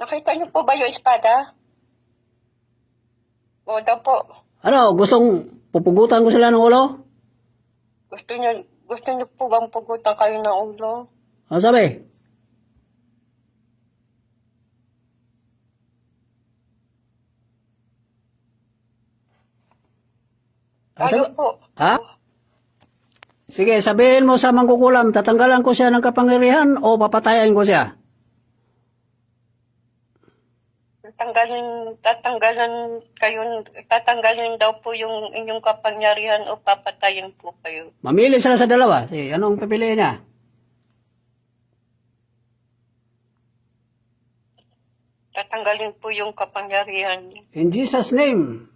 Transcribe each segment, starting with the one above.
Nakita niyo po ba yung espada? O daw po. Ano, gustong pupugutan ko sila ng ulo? Gusto niyo, gusto niyo po bang pugutan kayo ng ulo? Ano sabi? Ano Ayaw sabi? po. Ha? Sige, sabihin mo sa mangkukulam, tatanggalan ko siya ng kapangyarihan o papatayan ko siya? Tatanggalin, tatanggalan kayo, tatanggalin daw po yung inyong kapangyarihan o papatayin po kayo. Mamili sila sa dalawa. Sige, anong pipiliin niya? Tatanggalin po yung kapangyarihan. In Jesus' name,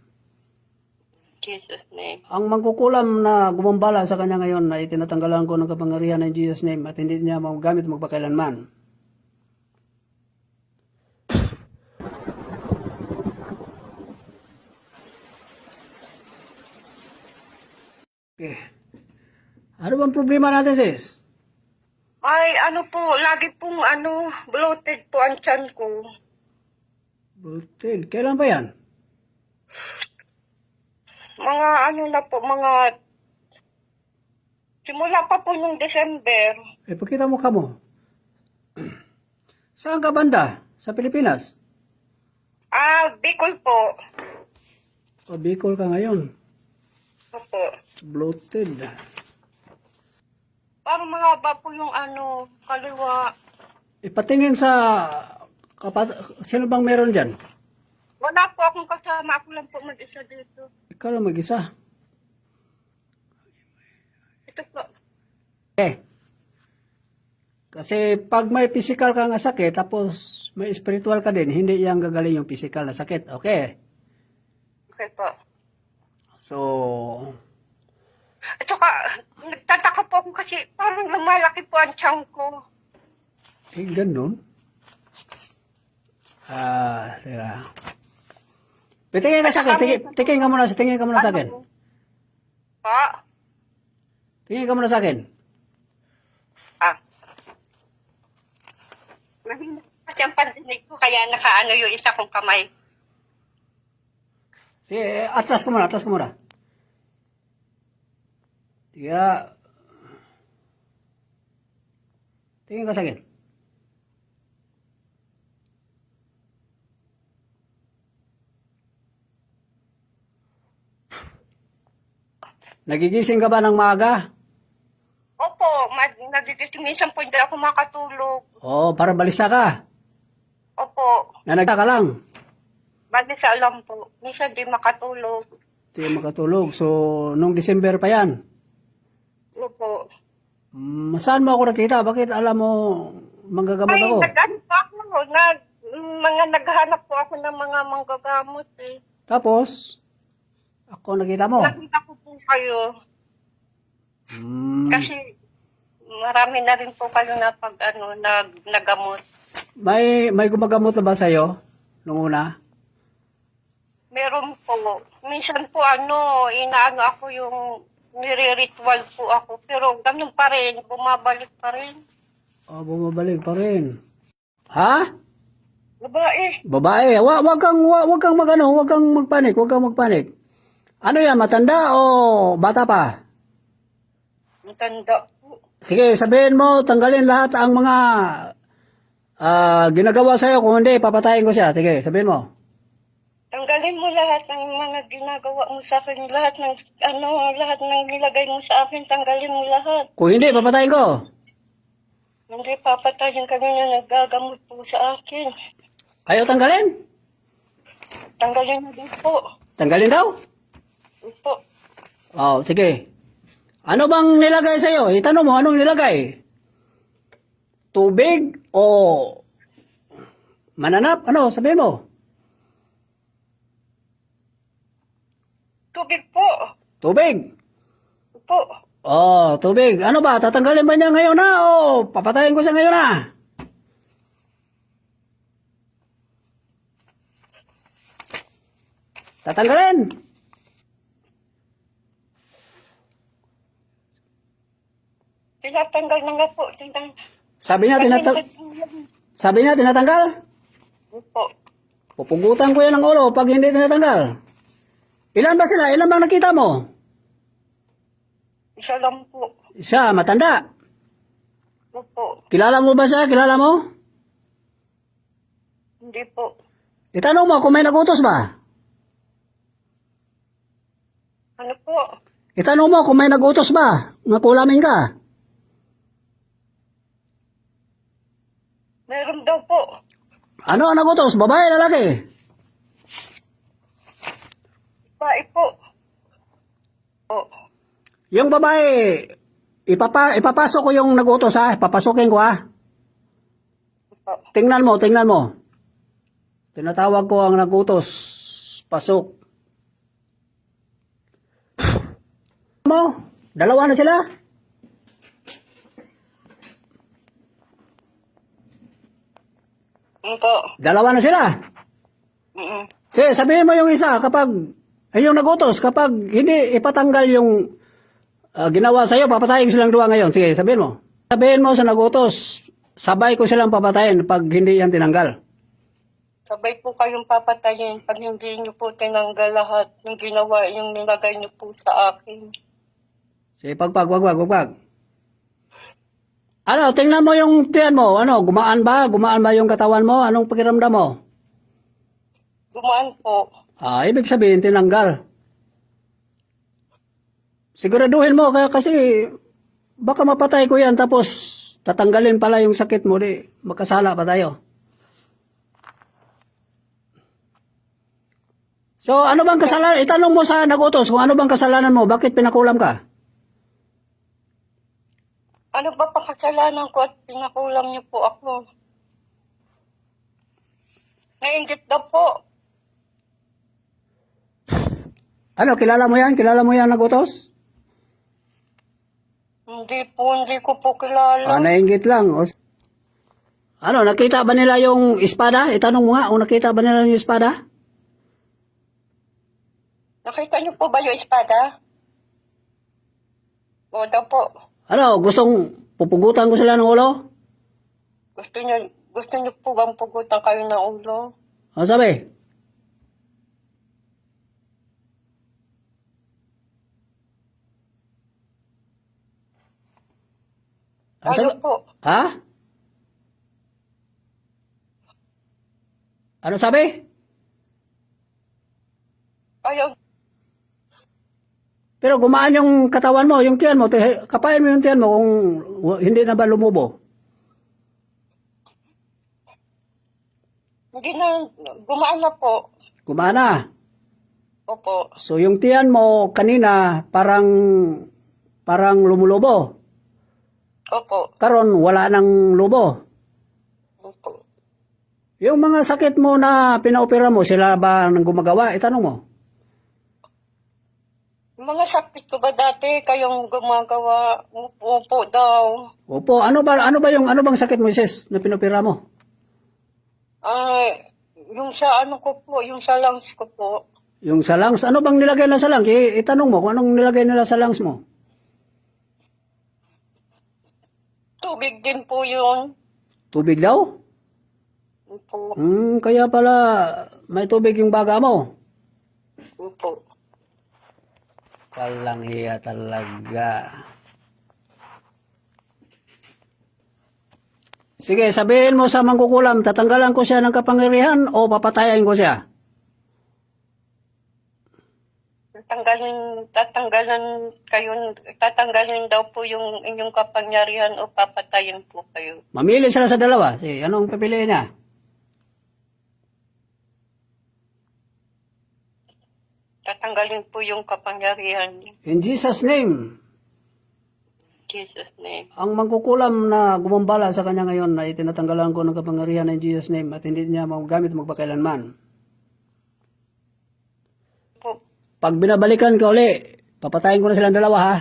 Jesus name. ang mangkukulam na gumambala sa kanya ngayon ay tinatanggalan ko ng kapangyarihan ng Jesus' name at hindi niya magagamit magpakailanman. Okay. Ano bang problema natin, sis? Ay, ano po, lagi pong ano, bloated po ang tiyan ko. Bloated. Kailan ba yan? Mga ano na po, mga... Simula pa po nung December. Eh, pakita mo ka mo. Saan ka banda? Sa Pilipinas? Ah, Bicol po. O Bicol ka ngayon. Opo. Bloated. Parang mga ba po yung ano, kaliwa. Ipatingin sa kapat sino bang meron diyan? Wala po akong kasama. Ako lang po mag-isa dito. Ikaw lang mag-isa. Ito po. Eh. Kasi pag may physical ka nga sakit, tapos may spiritual ka din, hindi yang gagaling yung physical na sakit. Okay. Okay po. So, At saka, nagtataka po ako kasi parang lumalaki po ang tiyan ko. eh, ganun. Ah, teka. Tingin ka sa akin. Tingin, tingin ka muna, tingin ka muna sa akin. Pa? Tingin ka muna sa akin. Ah. Mahina kasi ang pandinig ko, kaya nakaano yung isa kong kamay. Sige, atlas ka muna, atlas ka muna. Tiga. Tingin ka sa akin. Nagigising ka ba ng maaga? Opo, mag- nagigising. Minsan po hindi ako makatulog. Oo, para balisa ka. Opo, Nanagka ka lang. bali sa alam po. Minsan di makatulog. Ka makatulog. So, nung December pa yan. Opo. Mm, saan mo ako nakita? Bakit alam mo manggagamot Ay, ako? nag-ano po ako. Nag, mga naghahanap po ako ng mga manggagamot eh. Tapos, ako nakita mo. Nakita ko po kayo. Mm, Kasi marami na rin po kayo na pag ano, nag, nagamot. may, may gumagamot na ba sa'yo? Nung una? Meron po. Minsan po ano, inaano ako yung nire-ritual po ako. Pero ganun pa rin, bumabalik pa rin. O, bumabalik pa rin. Ha? Babae. Babae, wag, wag kang, wag, wag kang magano, wag kang magpanik, wag kang magpanik. Ano yan, matanda o bata pa? Matanda po. Sige, sabihin mo, tanggalin lahat ang mga ah, ginagawa sa'yo. Kung hindi, papatayin ko siya. Sige, sabihin mo. Tanggalin mo lahat ng mga ginagawa mo sa akin. Lahat ng, ano, lahat ng nilagay mo sa akin. Tanggalin mo lahat. Kung hindi, papatayin ko. Hindi papatayin kami na nagagamot po sa akin. Ayaw tanggalin? Tanggalin mo din po. Tanggalin daw? Ito. Oh, sige. Ano bang nilagay sa'yo? Itanong mo, anong nilagay? Tubig o mananap? Ano, sabihin mo? Tubig po. Tubig. Po. Oh, tubig. Ano ba? Tatanggalin ba niya ngayon na o papatayin ko siya ngayon na? Tatanggalin. Tinatanggal na nga po. Tinatanggal. Sabi niya, tinata- sabi niya, tinatanggal? Opo. Pupugutan ko yan ng ulo pag hindi tinatanggal. Ilan ba sila? Ilan bang nakita mo? Isa lang po. Siya, matanda. Opo. Kilala mo ba siya? Kilala mo? Hindi po. Itanong mo kung may nagutos ba? Ano po? Itanong mo kung may nagutos ba? Nga kulamin ka. Meron daw po. Ano ang nagutos? Babae, lalaki? Bae po. Po. Yung babae, ipapa, ipapasok ko yung nagutos ha. Papasukin ko ha. Tingnan mo, tingnan mo. Tinatawag ko ang nagutos. Pasok. mo, dalawa na sila. Ano po? Dalawa na sila. Mm-mm. Sige, sabihin mo yung isa kapag, ay yung nagutos, kapag hindi ipatanggal yung ah, ginawa sa'yo, papatayin silang dua ngayon. Sige, sabihin mo. Sabihin mo sa nagutos, sabay ko silang papatayin pag hindi yan tinanggal. Sabay po kayong papatayin pag hindi niyo po tinanggal lahat yung ginawa, yung nilagay niyo po sa akin. Sige, pagpag, wag, wag, wag, wag. Ano, tingnan mo yung tiyan mo. Ano, gumaan ba? Gumaan ba yung katawan mo? Anong pakiramdam mo? Gumaan po. Ah, ibig sabihin, tinanggal. Siguraduhin mo, kasi baka mapatay ko yan tapos tatanggalin pala yung sakit mo, di makasala pa tayo. So, ano bang kasalanan? Itanong mo sa nagutos kung ano bang kasalanan mo, bakit pinakulam ka? Ano ba pa kasalanan ko at pinakulam niyo po ako? Nainggit daw po. Ano, kilala mo yan? Kilala mo yan nagutos? Hindi po, hindi ko po kilala. Ah, nainggit lang. O, ano, nakita ba nila yung espada? Itanong mo nga, kung nakita ba nila yung espada? Nakita niyo po ba yung espada? O daw po. Ano, gustong pupugutan ko sila ng ulo? Gusto niyo, gusto niyo po bang pugutan kayo ng ulo? Ano sabi? Ano sabi? po? Ha? Ano sabi? Ayaw, Pero gumaan yung katawan mo, yung tiyan mo, kapain mo yung tiyan mo kung hindi na ba lumubo. hindi na, gumaan na po. Gumana. Opo. So yung tiyan mo kanina parang parang lumulubo. Opo. Karon wala nang lubo. Opo. Yung mga sakit mo na pinaopera mo, sila ba nang gumagawa? Itanong mo. Mga sakit ko ba dati kayong gumagawa? Opo daw. Opo, ano ba ano ba yung ano bang sakit mo, sis, na pinopera mo? Ay, yung sa ano ko po, yung sa lungs ko po. Yung sa lungs, ano bang nilagay na sa lungs? I- itanong mo kung anong nilagay nila sa lungs mo. Tubig din po yun. Tubig daw? Opo. Hmm, kaya pala may tubig yung baga mo. Opo. Walang hiya talaga. Sige, sabihin mo sa mangkukulam, tatanggalan ko siya ng kapangyarihan o papatayin ko siya? Tatanggalin, tatanggalan kayo, tatanggalin daw po yung inyong kapangyarihan o papatayin po kayo. Mamili sila sa dalawa. Sige, anong pipiliin niya? Tatanggalin po yung kapangyarihan. In Jesus' name, Jesus name. ang mangkukulam na gumambala sa kanya ngayon na itinatanggalan ko ng kapangyarihan in Jesus' name at hindi niya magamit magpakailanman. Po. Pag binabalikan ka uli, papatayin ko na silang dalawa ha.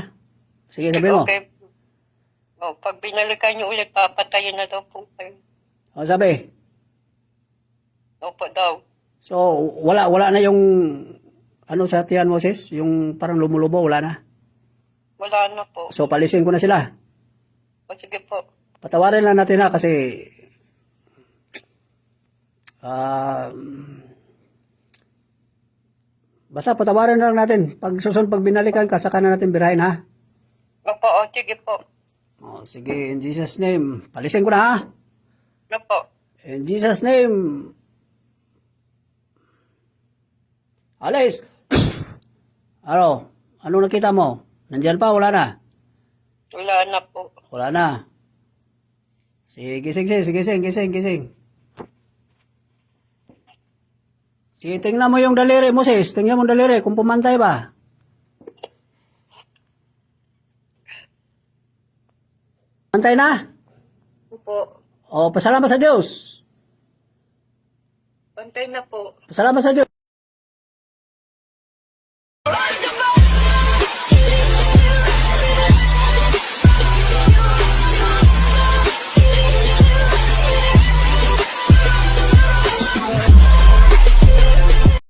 Sige, sabihin mo. Okay. O, pag binalikan niyo ulit, papatayin na daw po kayo. O, sabi. Opo daw. So, wala wala na yung ano sa tiyan mo, sis? Yung parang lumulubo, wala na. Wala na po. So, palisin ko na sila. O sige po. Patawarin lang natin ha kasi Ah, basta patawarin na lang natin. Pag susunod, pag binalikan ka, saka na natin birahin, ha? Opo, o, sige po. Oh, sige, in Jesus' name. Palisin ko na, ha? Opo. In Jesus' name. Alis! ano? Ano nakita mo? Nandyan pa? Wala na? Wala na po. Wala na. Sige, gising, gising, gising, gising, gising. Sige, tingnan mo yung daliri mo, sis. Tingnan mo yung daliri kung pumantay ba. Pantay na? Opo. O, pasalamat sa Diyos. Pantay na po. Pasalamat sa Diyos.